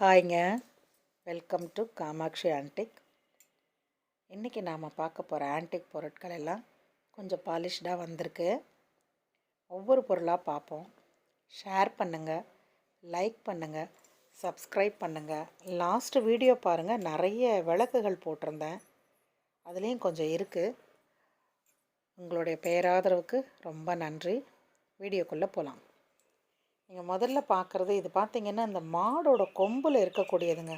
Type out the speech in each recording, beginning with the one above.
ஹாய்ங்க. Welcome to Kamakshi antique. இன்றைக்கி நாம் பார்க்க போகிற ஆன்டிக் பொருட்கள் எல்லாம் கொஞ்சம் பாலிஷ்டாக வந்திருக்கு. ஒவ்வொரு பொருளாக பார்ப்போம். ஷேர் பண்ணுங்கள் லைக் பண்ணுங்கள் சப்ஸ்கிரைப் பண்ணுங்கள் லாஸ்ட்டு வீடியோ பாருங்கள் நிறைய விளக்குகள் போட்டிருந்தேன். அதுலேயும் கொஞ்சம் இருக்குது உங்களுடைய பேராதரவுக்கு ரொம்ப நன்றி. வீடியோக்குள்ளே போகலாம் நீங்கள் முதல்ல பார்க்குறது இது பார்த்தீங்கன்னா இந்த மாடோட கொம்பில் இருக்கக்கூடியதுங்க.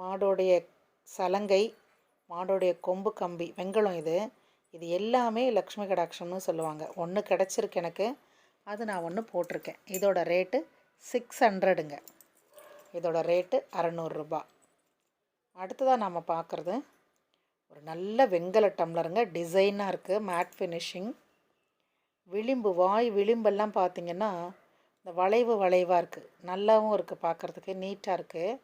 மாடோடைய சலங்கை மாடோடைய கொம்பு கம்பி வெங்கலம் இது. இது எல்லாமே லக்ஷ்மி கடாட்சம்னு சொல்லுவாங்க. ஒன்று கிடச்சிருக்கு எனக்கு. அது நான் ஒன்று போட்டிருக்கேன். இதோட ரேட்டு சிக்ஸ் ஹண்ட்ரடுங்க இதோட ரேட்டு அறநூறுரூபா அடுத்ததாக நாம் பார்க்குறது ஒரு நல்ல வெங்கல டம்ளருங்க. டிசைனாக இருக்குது மேட் ஃபினிஷிங். விளிம்பு வாய் விளிம்பெல்லாம் பார்த்தீங்கன்னா இந்த வளைவு வளைவாக இருக்குது நல்லாவும் இருக்குது பார்க்குறதுக்கு நீட்டாக இருக்குது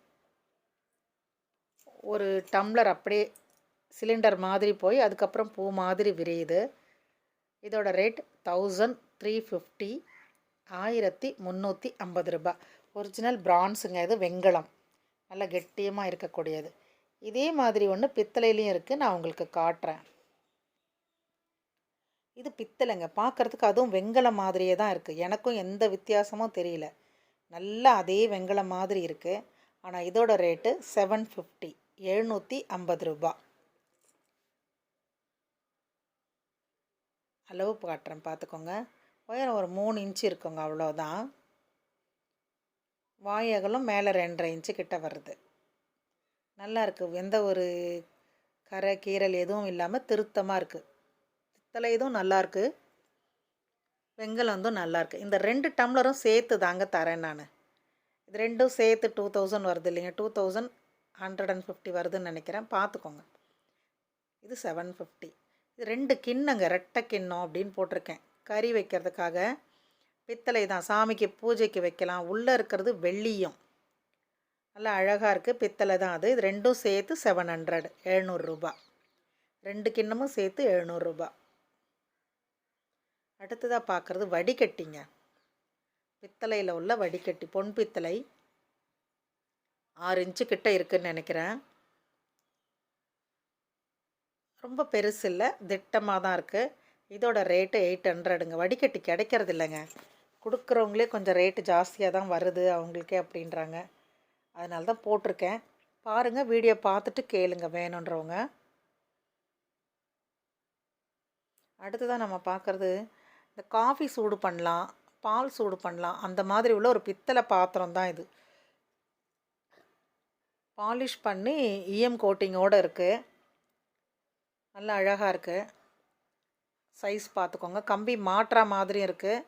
ஒரு டம்ளர் அப்படியே சிலிண்டர் மாதிரி போய் அதுக்கப்புறம் பூ மாதிரி விரியுது. இதோட ரேட் தௌசண்ட் த்ரீ ஃபிஃப்டி ஆயிரத்தி முந்நூற்றி ஐம்பது ரூபாய் ஒரிஜினல் பிரான்ஸுங்க இது வெங்கலம். நல்லா கெட்டியமாக இருக்கக்கூடியது. இதே மாதிரி ஒன்று பித்தளையிலையும் இருக்குது நான் உங்களுக்கு காட்டுறேன். இது பித்தளைங்க. பார்க்குறதுக்கு அதுவும் வெங்கலம் மாதிரியே தான் இருக்குது எனக்கும் எந்த வித்தியாசமும் தெரியல. நல்லா அதே வெங்கலம் மாதிரி இருக்குது ஆனால் இதோட ரேட்டு செவன் ஃபிஃப்டி எழுநூற்றி ஐம்பது ரூபா. அளவு காட்டுறேன். பார்த்துக்கோங்க. உயரம் ஒரு மூணு இன்ச்சு இருக்குங்க. அவ்வளோதான் வாயகலும் மேலே ரெண்டரை இன்ச்சு கிட்ட வருது. நல்லா இருக்குது எந்த ஒரு கரை கீரல் எதுவும் இல்லாமல் திருத்தமாக இருக்குது பித்தளை இதுவும் நல்லாயிருக்கு வெங்கலம் வந்து நல்லாயிருக்கு இந்த ரெண்டு டம்ளரும் சேர்த்து தாங்க தரேன் நான். இது ரெண்டும் சேர்த்து டூ தௌசண்ட் வருது இல்லைங்க. Two thousand hundred and fifty வருதுன்னு நினைக்கிறேன். பார்த்துக்கோங்க. இது செவன் ஃபிஃப்டி. இது ரெண்டு கிண்ணங்க ரெட்டை கிண்ணம் அப்படின்னு போட்டிருக்கேன். கறி வைக்கிறதுக்காக பித்தளை தான். சாமிக்கு பூஜைக்கு வைக்கலாம். உள்ளே இருக்கிறது வெள்ளியும். நல்லா அழகாக இருக்குது பித்தளை தான் அது. இது ரெண்டும் சேர்த்து செவன் ஹண்ட்ரட் எழுநூறுரூபா ரெண்டு கிண்ணமும் சேர்த்து எழுநூறுரூபா அடுத்ததாக பார்க்குறது வடிகட்டிங்க. பித்தளையில் உள்ள வடிகட்டி பொன் பித்தளை. ஆறு இன்ச்சு கிட்ட இருக்குன்னு நினைக்கிறேன். ரொம்ப பெருசு இல்லை திட்டமாக தான் இருக்குது இதோட ரேட்டு எயிட் ஹண்ட்ரடுங்க வடிகட்டி கிடைக்கிறது இல்லைங்க. கொடுக்குறவங்களே கொஞ்சம் ரேட்டு ஜாஸ்தியாக தான் வருது அவங்களுக்கே அப்படின்றாங்க. அதனால தான் போட்டிருக்கேன். பாருங்கள் வீடியோ பார்த்துட்டு கேளுங்க வேணுன்றவங்க. அடுத்ததாக நம்ம பார்க்குறது இந்த காஃபி சூடு பண்ணலாம் பால் சூடு பண்ணலாம் அந்த மாதிரி உள்ள ஒரு பித்தளை பாத்திரம் தான் இது. பாலிஷ் பண்ணி இஎம் கோட்டிங்கோடு இருக்குது நல்லா அழகாக இருக்குது சைஸ் பார்த்துக்கோங்க கம்பி மாற்றா மாதிரி இருக்குது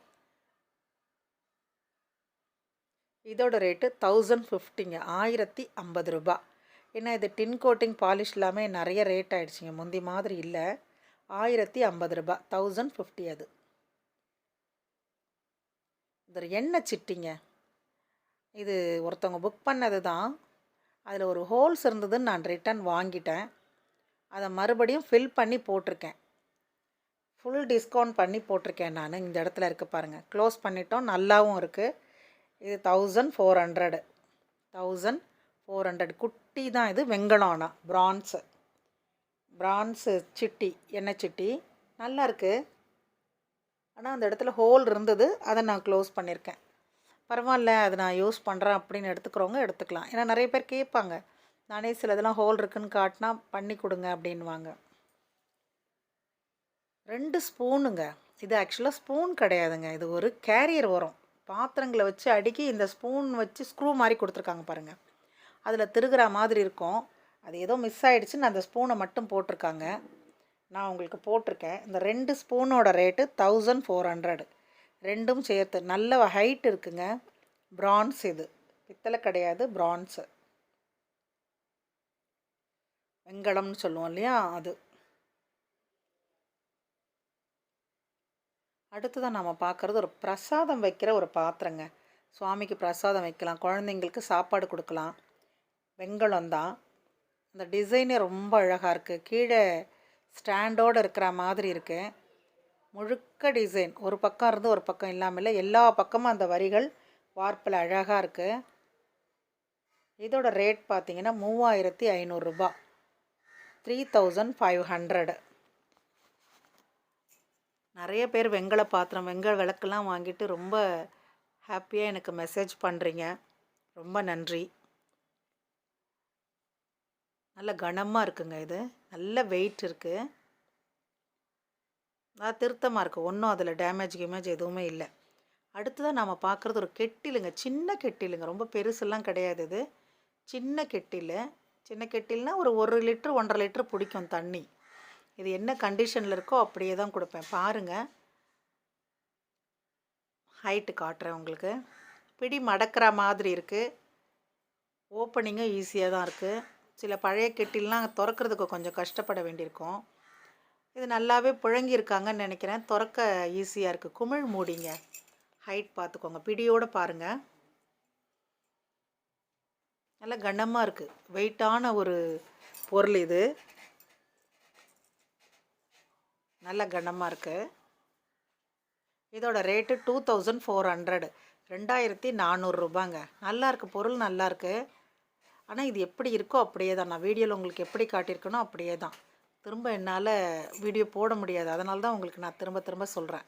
இதோட ரேட்டு தௌசண்ட் ஃபிஃப்டிங்க ஆயிரத்தி ஐம்பது ரூபா. ஏன்னா இது டின் கோட்டிங் பாலிஷ் இல்லாமல் நிறைய ரேட் ஆகிடுச்சிங்க முந்தி மாதிரி இல்லை. ஆயிரத்தி ஐம்பது ரூபா. தௌசண்ட் ஃபிஃப்டி அது. இது எண்ணெய் சிட்டிங்க. இது ஒருத்தவங்க புக் பண்ணது தான் அதில் ஒரு ஹோல்ஸ் இருந்ததுன்னு நான் ரிட்டன் வாங்கிட்டேன். அதை மறுபடியும் ஃபில் பண்ணி போட்டிருக்கேன். ஃபுல் டிஸ்கவுண்ட் பண்ணி போட்டிருக்கேன் நான். இந்த இடத்துல இருக்க பாருங்கள் க்ளோஸ் பண்ணிட்டோம். நல்லாவும் இருக்குது இது thousand four hundred thousand four hundred குட்டி தான் இது. வெங்கலம் பிரான்ஸு ப்ரான்ஸு ப்ரான்ஸு சிட்டி. எண்ணெய் சிட்டி. நல்லா இருக்குது ஆனால் அந்த இடத்துல ஹோல் இருந்தது. அதை நான் க்ளோஸ் பண்ணியிருக்கேன் பரவாயில்ல அது நான் யூஸ் பண்ணுறேன் அப்படின்னு எடுத்துக்கிறவங்க எடுத்துக்கலாம். ஏன்னா நிறைய பேர் கேட்பாங்க நானே சில இதெல்லாம் ஹோல் இருக்குன்னு காட்டினா பண்ணி கொடுங்க அப்படின்வாங்க ரெண்டு ஸ்பூனுங்க இது ஆக்சுவலாக ஸ்பூன் கிடையாதுங்க. இது ஒரு கேரியர் வரும் பாத்திரங்களை வச்சு அடுக்கி இந்த ஸ்பூன் வச்சு ஸ்க்ரூ மாதிரி கொடுத்துருக்காங்க பாருங்கள் அதில் திருகிற மாதிரி இருக்கும். அது ஏதோ மிஸ் ஆகிடுச்சுன்னு அந்த ஸ்பூனை மட்டும் போட்டிருக்காங்க. நான் உங்களுக்கு போட்டிருக்கேன். இந்த ரெண்டு ஸ்பூனோட ரேட்டு தௌசண்ட் ஃபோர் ஹண்ட்ரடு ரெண்டும் சேர்த்து நல்ல ஹைட் இருக்குங்க. ப்ரான்ஸ் இது. பித்தளை கிடையாது ப்ரான்ஸு வெங்கலம்னு சொல்லுவோம் இல்லையா அது. அடுத்ததான் நம்ம பார்க்குறது ஒரு பிரசாதம் வைக்கிற ஒரு பாத்திரங்க. சுவாமிக்கு பிரசாதம் வைக்கலாம் குழந்தைங்களுக்கு சாப்பாடு கொடுக்கலாம். வெங்கலம் தான். அந்த டிசைனே ரொம்ப அழகாக இருக்குது கீழே ஸ்டாண்டோடு இருக்கிற மாதிரி இருக்குது முழுக்க டிசைன். ஒரு பக்கம் இருந்து ஒரு பக்கம் இல்லாமல் எல்லா பக்கமும் அந்த வரிகள் வார்ப்பில் அழகாக இருக்குது இதோட ரேட் பார்த்திங்கன்னா மூவாயிரத்தி ஐநூறுரூபா த்ரீ தௌசண்ட் ஃபைவ் ஹண்ட்ரடு. நிறைய பேர் வெங்கல பாத்திரம் வெங்கல விளக்கெல்லாம் வாங்கிட்டு ரொம்ப ஹாப்பியாக எனக்கு மெசேஜ் பண்ணுறீங்க ரொம்ப நன்றி. நல்ல கனமாக இருக்குங்க இது. நல்ல வெயிட் இருக்குது நல்லா திருத்தமாக இருக்குது ஒன்றும் அதில் டேமேஜ் கிமேஜ் எதுவுமே இல்லை. அடுத்ததாக நாம் பார்க்குறது ஒரு கெட்டிலுங்க. சின்ன கெட்டிலுங்க. ரொம்ப பெருசெல்லாம் கிடையாது இது. சின்ன கெட்டில். சின்ன கெட்டில்னால் ஒரு ஒரு லிட்ரு ஒன்றரை லிட்ரு பிடிக்கும் தண்ணி. இது என்ன கண்டிஷனில் இருக்கோ அப்படியே தான் கொடுப்பேன். பாருங்கள் ஹைட்டு காட்டுறேன் உங்களுக்கு. பிடி மடக்கிற மாதிரி இருக்குது ஓப்பனிங்கும் ஈஸியாக தான் இருக்குது சில பழைய கெட்டிலாம் திறக்கிறதுக்கு கொஞ்சம் கஷ்டப்பட வேண்டியிருக்கும். இது நல்லாவே புழங்கியிருக்காங்கன்னு நினைக்கிறேன். திறக்க ஈஸியாக இருக்குது குமிழ் மூடிங்க. ஹைட் பார்த்துக்கோங்க பிடியோடு பாருங்கள் நல்லா கனமாக இருக்குது வெயிட்டான ஒரு பொருள் இது. நல்ல கனமாக இருக்குது இதோட rate two thousand four hundred ரெண்டாயிரத்தி நானூறுரூபாங்க நல்லாயிருக்கு பொருள் நல்லாயிருக்கு ஆனால் இது எப்படி இருக்கோ அப்படியே தான். நான் வீடியோவில் உங்களுக்கு எப்படி காட்டியிருக்கனோ அப்படியே தான். திரும்ப என்னால் வீடியோ போட முடியாது. அதனால தான் உங்களுக்கு நான் திரும்ப திரும்ப சொல்கிறேன்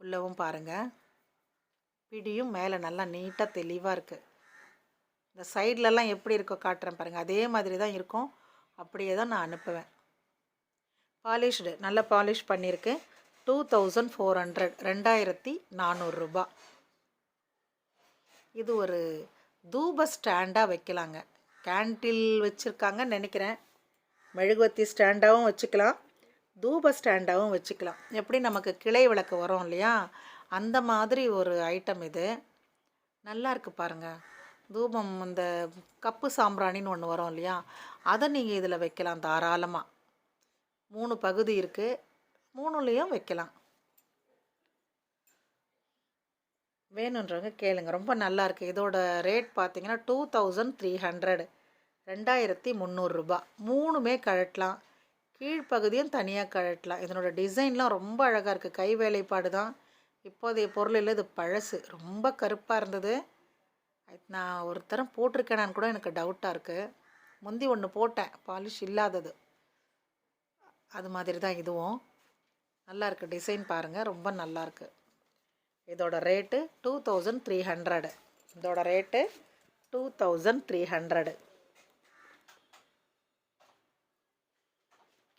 உள்ளவும் பாருங்கள் பிடியும் மேலே நல்லா நீட்டாக தெளிவாக இருக்குது இந்த சைட்லலாம் எப்படி இருக்கோ காட்டுறேன் பாருங்கள் அதே மாதிரி தான் இருக்கும். அப்படியே தான் நான் அனுப்புவேன். பாலிஷ்டு நல்லா பாலிஷ் பண்ணியிருக்கு. டூ தௌசண்ட் ஃபோர் ஹண்ட்ரட் ரெண்டாயிரத்தி நானூறுரூபா இது ஒரு தூப ஸ்டாண்டாக வைக்கலாங்க. கேண்டில் வச்சுருக்காங்கன்னு நினைக்கிறேன். மெழுகுவத்தி ஸ்டாண்டாகவும் வச்சுக்கலாம். தூப ஸ்டாண்டாகவும் வச்சுக்கலாம். எப்படி நமக்கு கிளை விளக்கு வரும் இல்லையா? அந்த மாதிரி ஒரு ஐட்டம் இது. நல்லா இருக்குது பாருங்கள் தூபம் இந்த கப்பு சாம்பிராணின்னு ஒன்று வரும் இல்லையா? அதை நீங்கள் இதில் வைக்கலாம் தாராளமாக மூணு பகுதி இருக்குது மூணுலேயும் வைக்கலாம். வேணுன்றவங்க கேளுங்க. ரொம்ப நல்லா இருக்குது இதோட ரேட் பார்த்தீங்கன்னா டூ தௌசண்ட் த்ரீ ஹண்ட்ரடு ரெண்டாயிரத்தி முந்நூறுரூபா மூணுமே கழட்டலாம். கீழ்ப்பகுதியும் தனியாக கழட்டலாம். இதனோட டிசைன்லாம் ரொம்ப அழகாக இருக்குது கை வேலைப்பாடு தான். இப்போதைய பொருள் இல்லை இது பழசு. ரொம்ப கருப்பாக இருந்தது. நான் ஒரு தரம் போட்டிருக்கேனான்னு கூட எனக்கு டவுட்டாக இருக்குது முந்தி ஒன்று போட்டேன். பாலிஷ் இல்லாதது. அது மாதிரி தான் இதுவும். நல்லாயிருக்கு டிசைன் பாருங்கள் ரொம்ப நல்லாயிருக்கு இதோட rate two thousand three hundred இதோட rate two thousand three hundred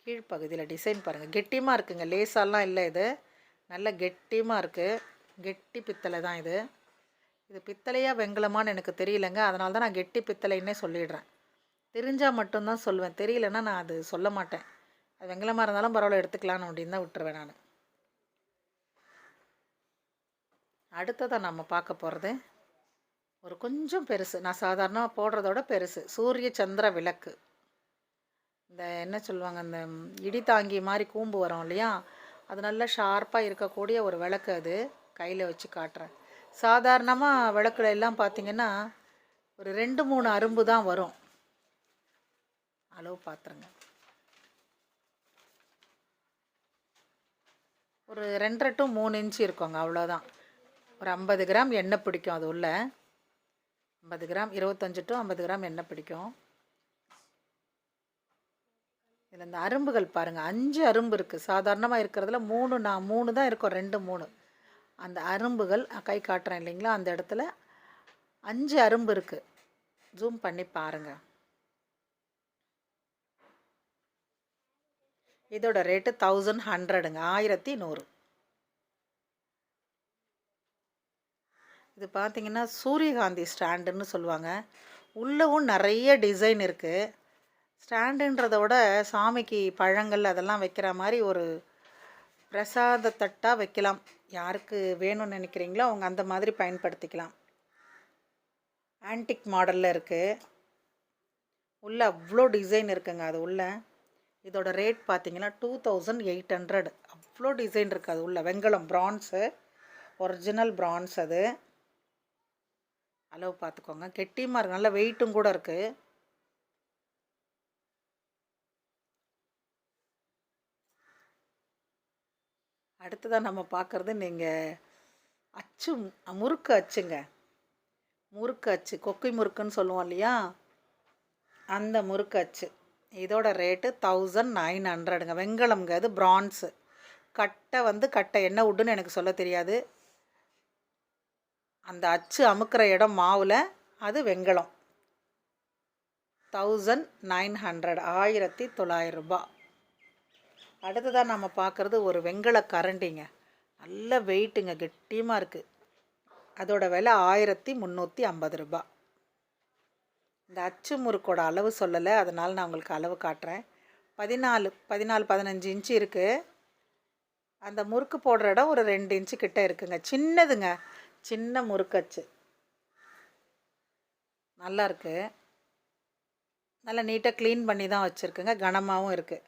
கீழ்ப்பகுதியில் design பாருங்கள் கெட்டியமாக இருக்குங்க. லேசாலாம் இல்லை இது. நல்ல கெட்டியமாக இருக்குது கெட்டி பித்தளை தான் இது. இது பித்தளையாக வெங்கலமான்னு எனக்கு தெரியலங்க. அதனால தான் நான் கெட்டி பித்தளைன்னே சொல்லிடுறேன். தெரிஞ்சால் மட்டும்தான் சொல்லுவேன் தெரியலன்னா நான் அது சொல்ல மாட்டேன். அது வெங்கலமாக இருந்தாலும் பரவாயில்ல எடுத்துக்கலான்னு அப்படின்னு தான் விட்டுருவேன் நான். அடுத்ததாக நம்ம பார்க்க போகிறது ஒரு கொஞ்சம் பெருசு. நான் சாதாரணமாக போடுறதோட பெருசு. சூரிய சந்திர விளக்கு. இந்த என்ன சொல்லுவாங்க இந்த இடி தாங்கி மாதிரி கூம்பு வரும் இல்லையா? அது நல்லா ஷார்ப்பாக இருக்கக்கூடிய ஒரு விளக்கு அது. கையில் வச்சு காட்டுறேன். சாதாரணமாக விளக்குல எல்லாம் பார்த்திங்கன்னா ஒரு ரெண்டு மூணு அரும்பு தான் வரும். அளவு பார்த்துருங்க. ஒரு ரெண்டரை டு மூணு இன்ச்சு இருக்குங்க அவ்வளோதான் ஒரு ஐம்பது கிராம் எண்ணெய் பிடிக்கும் அது உள்ள. ஐம்பது கிராம் இருபத்தஞ்சி டு ஐம்பது கிராம் எண்ணெய் பிடிக்கும். இதில் இந்த அரும்புகள் பாருங்கள் அஞ்சு அரும்பு இருக்குது சாதாரணமாக இருக்கிறதுல மூணு நான் மூணு தான் இருக்கும் ரெண்டு மூணு. அந்த அரும்புகள் கை காட்டுறேன் இல்லைங்களா அந்த இடத்துல அஞ்சு அரும்பு இருக்குது ஜூம் பண்ணி பாருங்கள் இதோட ரேட்டு தௌசண்ட் ஹண்ட்ரடுங்க ஆயிரத்தி நூறு. இது பார்த்திங்கன்னா சூரியகாந்தி ஸ்டாண்டுன்னு சொல்லுவாங்க. உள்ளவும் நிறைய டிசைன் இருக்குது ஸ்டாண்டுன்றத விட சாமிக்கு பழங்கள் அதெல்லாம் வைக்கிற மாதிரி ஒரு பிரசாத தட்டாக வைக்கலாம். யாருக்கு வேணும்னு நினைக்கிறீங்களோ அவங்க அந்த மாதிரி பயன்படுத்திக்கலாம். ஆன்டிக் மாடலில் இருக்குது உள்ளே அவ்வளோ டிசைன் இருக்குங்க அது உள்ள. இதோட ரேட் பார்த்தீங்கன்னா டூ தௌசண்ட் எயிட் ஹண்ட்ரட். அவ்வளோ டிசைன் இருக்குது அது உள்ள. வெங்கலம் ப்ரான்ஸு ஒரிஜினல் ப்ரான்ஸ் அது. அளவு பார்த்துக்கோங்க. கெட்டியமாக இருக்குது நல்ல வெயிட்டும் கூட இருக்குது அடுத்ததாக நம்ம பார்க்குறது நீங்கள் அச்சு முறுக்கு அச்சுங்க. முறுக்கு அச்சு. கொக்கை முறுக்குன்னு சொல்லுவோம் இல்லையா? அந்த முறுக்கு அச்சு. இதோட ரேட்டு தௌசண்ட் நைன் ஹண்ட்ரடுங்க வெங்கலம்ங்க. அது பிரான்ஸு கட்டை வந்து கட்டை. என்ன உட்டுன்னு எனக்கு சொல்ல தெரியாது. அந்த அச்சு அமுக்கிற இடம் மாவில் அது வெங்கலம். தௌசண்ட் நைன் ஹண்ட்ரட் ஆயிரத்தி தொள்ளாயிரம் ரூபாய் அடுத்ததாக நம்ம பார்க்குறது ஒரு வெங்கல கரண்டிங்க. நல்ல வெயிட்டுங்க கெட்டியமாக இருக்குது அதோட விலை ஆயிரத்தி முந்நூற்றி ஐம்பது ரூபா. இந்த அச்சு முறுக்கோட அளவு சொல்லலை அதனால் நான் உங்களுக்கு அளவு காட்டுறேன். பதினாலு பதினாலு பதினஞ்சு இன்ச்சு இருக்குது அந்த முறுக்கு போடுற இடம் ஒரு ரெண்டு இன்ச்சு கிட்டே இருக்குங்க. சின்னதுங்க. சின்ன முறுக்கச்சு. நல்லா இருக்குது நல்லா நீட்டாக க்ளீன் பண்ணி தான் வச்சுருக்குங்க கனமாகவும் இருக்குது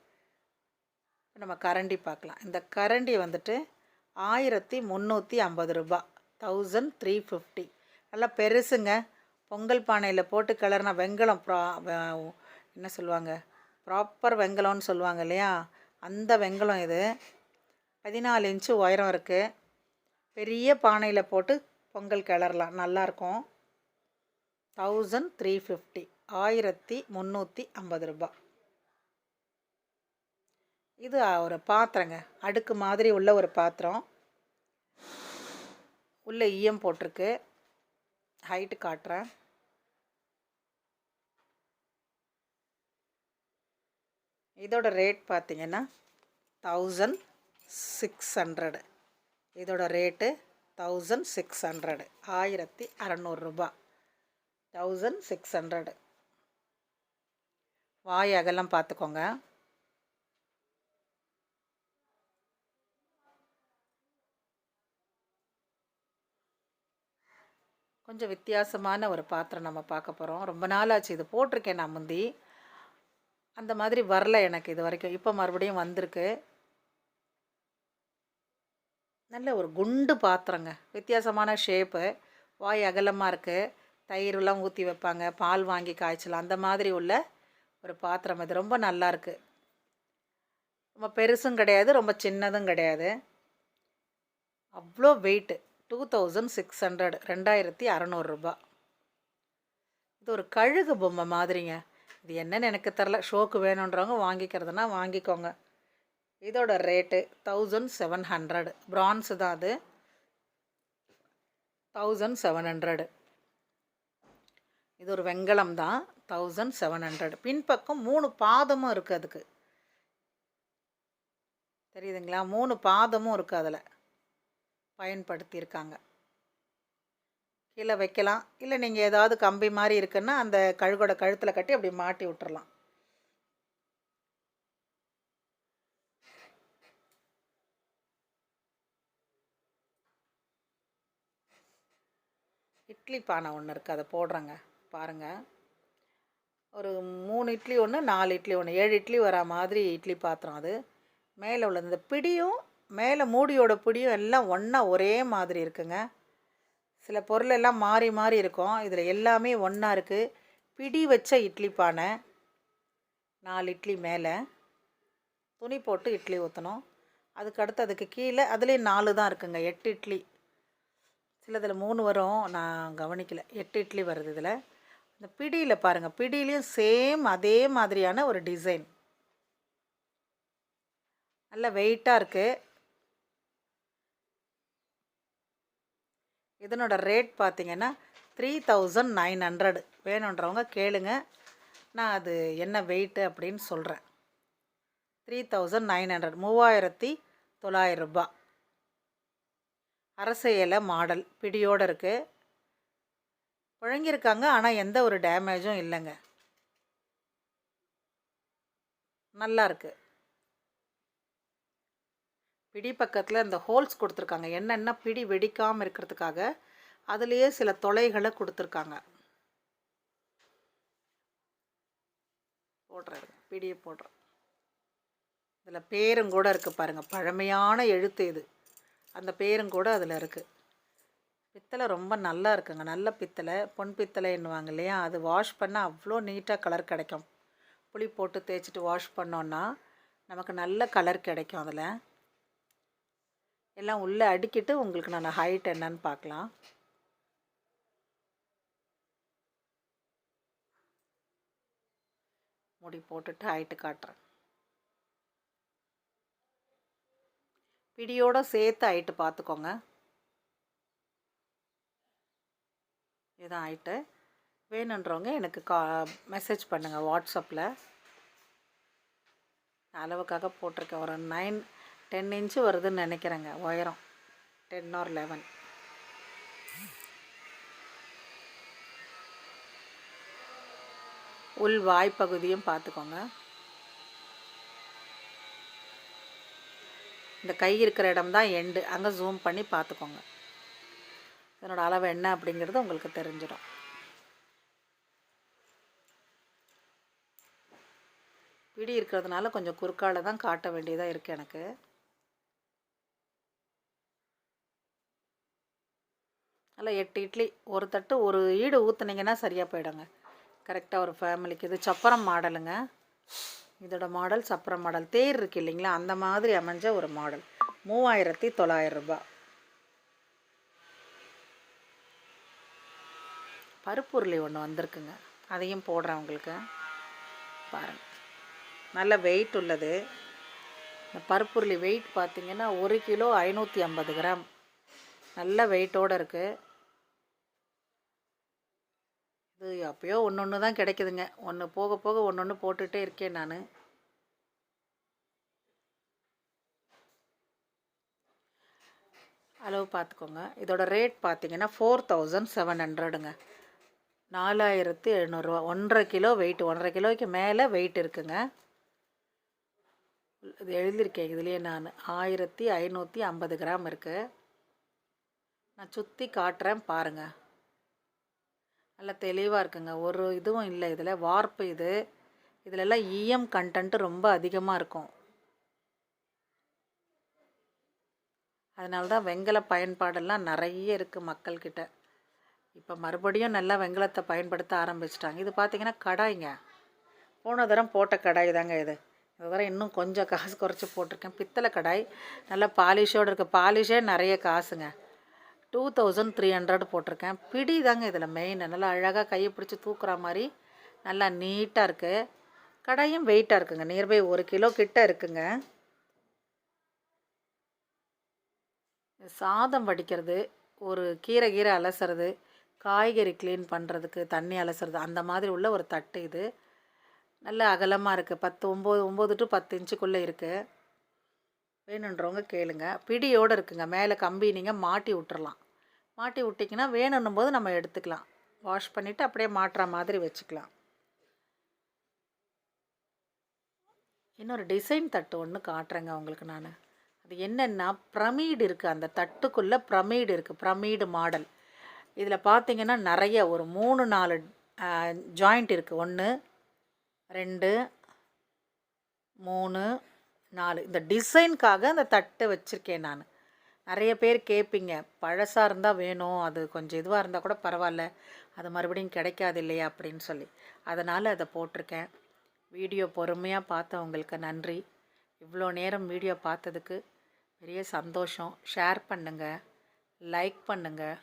நம்ம கரண்டி பார்க்கலாம் இந்த கரண்டி வந்துட்டு ஆயிரத்தி முந்நூற்றி ஐம்பது ரூபா. தௌசண்ட் த்ரீ ஃபிஃப்டி நல்லா பெருசுங்க. பொங்கல் பானையில் போட்டு கிளறின வெங்கலம் ப்ரா என்ன சொல்லுவாங்க? ப்ராப்பர் வெங்கலம்னு சொல்லுவாங்க இல்லையா? அந்த வெங்கலம் இது. பதினாலு இன்ச்சு உயரம் இருக்குது பெரிய பானையில் போட்டு பொங்கல் கிளறலாம். நல்லாயிருக்கும் தௌசண்ட் த்ரீ ஃபிஃப்டி. ஆயிரத்தி முந்நூற்றி ஐம்பது ரூபா. இது ஒரு பாத்திரங்க. அடுக்கு மாதிரி உள்ள ஒரு பாத்திரம். உள்ளே ஈயம் போட்டிருக்கு. ஹைட்டு காட்டுறேன். இதோட ரேட் பார்த்தீங்கன்னா தௌசண்ட் சிக்ஸ் ஹண்ட்ரடு இதோட ரேட்டு தௌசண்ட் சிக்ஸ் ஹண்ட்ரடு ஆயிரத்தி அறநூறுரூபா தௌசண்ட் சிக்ஸ் ஹண்ட்ரடு வாய் அகலம் பார்த்துக்கோங்க. கொஞ்சம் வித்தியாசமான ஒரு பாத்திரம் நம்ம பார்க்க போகிறோம் ரொம்ப நாளாச்சு இது போட்டிருக்கேன் நான் முந்தி. அந்த மாதிரி வரல எனக்கு இது வரைக்கும். இப்போ மறுபடியும் வந்திருக்கு. நல்ல ஒரு குண்டு பாத்திரங்க. வித்தியாசமான ஷேப்பு வாய் அகலமாக இருக்குது தயிர்லாம் ஊற்றி வைப்பாங்க. பால் வாங்கி காய்ச்சலாம் அந்த மாதிரி உள்ள ஒரு பாத்திரம். இது ரொம்ப நல்லாயிருக்கு ரொம்ப பெருசும் கிடையாது. ரொம்ப சின்னதும் கிடையாது. அவ்வளோ weight two thousand six hundred ரெண்டாயிரத்தி அறநூறுரூபா இது ஒரு கழுகு பொம்மை மாதிரிங்க. இது என்னன்னு எனக்கு தெரில ஷோக்கு வேணுன்றவங்க வாங்கிக்கிறதுனா வாங்கிக்கோங்க. இதோட rate thousand seven hundred bronze தான் அது. தௌசண்ட் செவன் ஹண்ட்ரடு இது ஒரு வெங்கலம் தான். தௌசண்ட் செவன் ஹண்ட்ரட் பின்பக்கம் மூணு பாதமும் இருக்குது அதுக்கு. தெரியுதுங்களா? மூணு பாதமும் இருக்குது அதில். பயன்படுத்தியிருக்காங்க. கீழே வைக்கலாம். இல்லை நீங்கள் ஏதாவது கம்பி மாதிரி இருக்குன்னா அந்த கழுகோட கழுத்தில் கட்டி அப்படி மாட்டி விட்டுறலாம். இட்லி பானை ஒன்று இருக்குது அதை போடுறேங்க. பாருங்கள் ஒரு மூணு இட்லி ஒன்று நாலு இட்லி ஒன்று ஏழு இட்லி வரா மாதிரி இட்லி பாத்திரம் அது. மேலே உள்ள இந்த பிடியும் மேலே மூடியோட பிடியும் எல்லாம் ஒன்றா ஒரே மாதிரி இருக்குங்க. சில பொருள் எல்லாம் மாறி மாறி இருக்கும். இதில் எல்லாமே ஒன்றா இருக்குது பிடி வச்ச இட்லி பானை நாலு இட்லி மேலே. துணி போட்டு இட்லி ஊற்றணும் அதுக்கு அடுத்து அதுக்கு கீழே அதுலேயும் நாலு தான் இருக்குங்க. எட்டு இட்லி. இல்லை இதில் மூணு வரும். நான் கவனிக்கல. எட்டு இட்லி வருது இதில். இந்த பிடியில் பாருங்கள் பிடியிலையும் சேம் அதே மாதிரியான ஒரு டிசைன் நல்ல வெயிட்டாக இருக்குது இதனோட ரேட் பார்த்திங்கன்னா த்ரீ தௌசண்ட் நைன் ஹண்ட்ரடு வேணுன்றவங்க கேளுங்க. நான் அது என்ன வெயிட்டு அப்படின்னு சொல்கிறேன் த்ரீ தௌசண்ட் நைன் ஹண்ட்ரட் மூவாயிரத்தி தொள்ளாயிரம் ரூபா அரச இலை மாடல் பிடியோடு இருக்குது புழங்கியிருக்காங்க ஆனால் எந்த ஒரு டேமேஜும் இல்லைங்க. நல்லா இருக்குது பிடி பக்கத்தில் இந்த ஹோல்ஸ் கொடுத்துருக்காங்க. என்னென்ன பிடி வெடிக்காமல் இருக்கிறதுக்காக அதுலேயே சில தொலைகளை கொடுத்துருக்காங்க. போடுறாரு பிடியை போடுறோம் இதில் பேரும் கூட இருக்குது பாருங்கள் பழமையான எழுத்து இது. அந்த பேரும் கூட அதில் இருக்குது பித்தளை ரொம்ப நல்லா இருக்குங்க. நல்ல பித்தளை. பொன் பித்தளைன்னுவாங்க இல்லையா? அது வாஷ் பண்ணால் அவ்வளோ நீட்டாக கலர் கிடைக்கும். புளி போட்டு தேய்ச்சிட்டு வாஷ் பண்ணோன்னா நமக்கு நல்ல கலர் கிடைக்கும் அதில். எல்லாம் உள்ளே அடுக்கிட்டு உங்களுக்கு நான் ஹைட் என்னன்னு பார்க்கலாம். முடி போட்டுட்டு ஹைட்டு காட்டுறேன். பிடியோடு சேர்த்து ஆயிட்டு பார்த்துக்கோங்க. இதுதான் ஆயிட்டு வேணுன்றவங்க எனக்கு கா மெசேஜ் பண்ணுங்கள் வாட்ஸ்அப்பில் அளவுக்காக போட்டிருக்கேன். ஒரு நைன் டென் இன்ச்சு வருதுன்னு நினைக்கிறேங்க. உயரம் டென் ஆர் லெவன் உள் வாய்ப்பகுதியும் பார்த்துக்கோங்க. இந்த கை இருக்கிற இடம் தான் எண்டு அங்கே ஜூம் பண்ணி பார்த்துக்கோங்க. இதனோட அளவு என்ன அப்படிங்கிறது உங்களுக்கு தெரிஞ்சிடும். பிடி இருக்கிறதுனால கொஞ்சம் குறுக்கால தான் காட்ட வேண்டியதாக இருக்குது எனக்கு. நல்லா எட்டு இட்லி ஒரு தட்டு ஒரு ஈடு ஊற்றுனீங்கன்னா சரியாக போயிடுங்க. கரெக்டாக ஒரு ஃபேமிலிக்கு இது. சப்பரம் மாடலுங்க. இதோட மாடல் சப்பரம் மாடல் தேர் இருக்கு இல்லைங்களா? அந்த மாதிரி அமைஞ்ச ஒரு மாடல் மூவாயிரத்தி தொள்ளாயிரம் ரூபாய். பருப்புருளி ஒன்று வந்திருக்குங்க. அதையும் போடுறேன் உங்களுக்கு. பாருங்கள் நல்ல வெயிட் உள்ளது. இந்த பருப்புருளி வெயிட் பார்த்திங்கன்னா ஒரு கிலோ ஐநூற்றி ஐம்பது கிராம். நல்ல வெயிட்டோடு இருக்குது இது அப்போயோ ஒன்று ஒன்று தான் கிடைக்குதுங்க. ஒன்று போக போக ஒன்று ஒன்று போட்டுகிட்டே இருக்கேன் நான். அளவு பார்த்துக்கோங்க. இதோட ரேட் பார்த்தீங்கன்னா ஃபோர் தௌசண்ட் செவன் ஹண்ட்ரடுங்க நாலாயிரத்து எழுநூறுவா. ஒன்றரை கிலோ வெயிட் ஒன்றரை கிலோவுக்கு மேலே வெயிட் இருக்குங்க. இது எழுதியிருக்கேன் இதுலேயே நான். ஆயிரத்தி ஐநூற்றி ஐம்பது கிராம் இருக்குது நான் சுற்றி காட்டுறேன் பாருங்கள் நல்லா தெளிவாக இருக்குங்க. ஒரு இதுவும் இல்லை இதில். வார்ப்பு இது. இதிலெல்லாம் இஎம் கண்டன்ட்டு ரொம்ப அதிகமாக இருக்கும். அதனால தான் வெங்கல பயன்பாடெல்லாம் நிறைய இருக்குது மக்கள்கிட்ட. இப்போ மறுபடியும் நல்லா வெங்கலத்தை பயன்படுத்த ஆரம்பிச்சிட்டாங்க. இது பார்த்திங்கன்னா கடாய்ங்க. போன தரம் போட்ட கடாய் தாங்க இது. இந்த தரம் இன்னும் கொஞ்சம் காசு குறைச்சி போட்டிருக்கேன். பித்தளை கடாய். நல்லா பாலிஷோடு இருக்குது பாலிஷே நிறைய காசுங்க. டூ தௌசண்ட் த்ரீ ஹண்ட்ரட் போட்டிருக்கேன். பிடி தாங்க இதில் மெயின் நல்லா அழகாக கையை பிடிச்சி தூக்குற மாதிரி நல்லா நீட்டாக இருக்குது கடையும் வெயிட்டாக இருக்குங்க. நியர்பை ஒரு கிலோ கிட்ட இருக்குங்க. சாதம் வடிக்கிறது ஒரு கீரை கீரை அலசுறது காய்கறி க்ளீன் பண்ணுறதுக்கு தண்ணி அலசுறது அந்த மாதிரி உள்ள ஒரு தட்டு இது. நல்ல அகலமாக இருக்குது பத்து ஒம்பது ஒம்பது டு பத்து இன்ச்சுக்குள்ளே இருக்குது வேணுன்றவங்க கேளுங்க. பிடியோடு இருக்குங்க. மேலே கம்பி நீங்கள் மாட்டி விட்டுறலாம் மாட்டி விட்டிங்கன்னா வேணுன்னும் போது நம்ம எடுத்துக்கலாம். வாஷ் பண்ணிவிட்டு அப்படியே மாட்டுற மாதிரி வச்சுக்கலாம். இன்னொரு டிசைன் தட்டு ஒன்று காட்டுறேங்க உங்களுக்கு நான். அது என்னென்னா ப்ரமீடு இருக்குது அந்த தட்டுக்குள்ளே ப்ரமீடு இருக்குது ப்ரமீடு மாடல். இதில் பார்த்தீங்கன்னா நிறைய ஒரு மூணு நாலு ஜாயிண்ட் இருக்குது ஒன்று ரெண்டு மூணு நாலு. இந்த டிசைனுக்காக அந்த தட்டை வச்சுருக்கேன் நான். நிறைய பேர் கேட்பீங்க பழசாக இருந்தால் வேணும் அது கொஞ்சம் இதுவாக இருந்தால் கூட பரவாயில்ல அது மறுபடியும் கிடைக்காது இல்லையா? அப்படின்னு சொல்லி. அதனால் அதை போட்டிருக்கேன். வீடியோ பொறுமையாக பார்த்தவங்களுக்கு நன்றி. இவ்வளோ நேரம் வீடியோ பார்த்ததுக்கு பெரிய சந்தோஷம். ஷேர் பண்ணுங்கள் லைக் பண்ணுங்கள்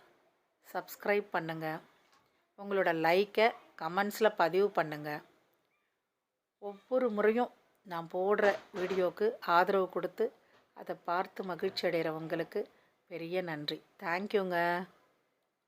சப்ஸ்கிரைப் பண்ணுங்கள் உங்களோட லைக்கை கமெண்ட்ஸில் பதிவு பண்ணுங்கள் ஒவ்வொரு முறையும் நான் போடுற வீடியோவுக்கு ஆதரவு கொடுத்து அதை பார்த்து மகிழ்ச்சி அடைகிறவங்களுக்கு பெரிய நன்றி. தேங்க்யூங்க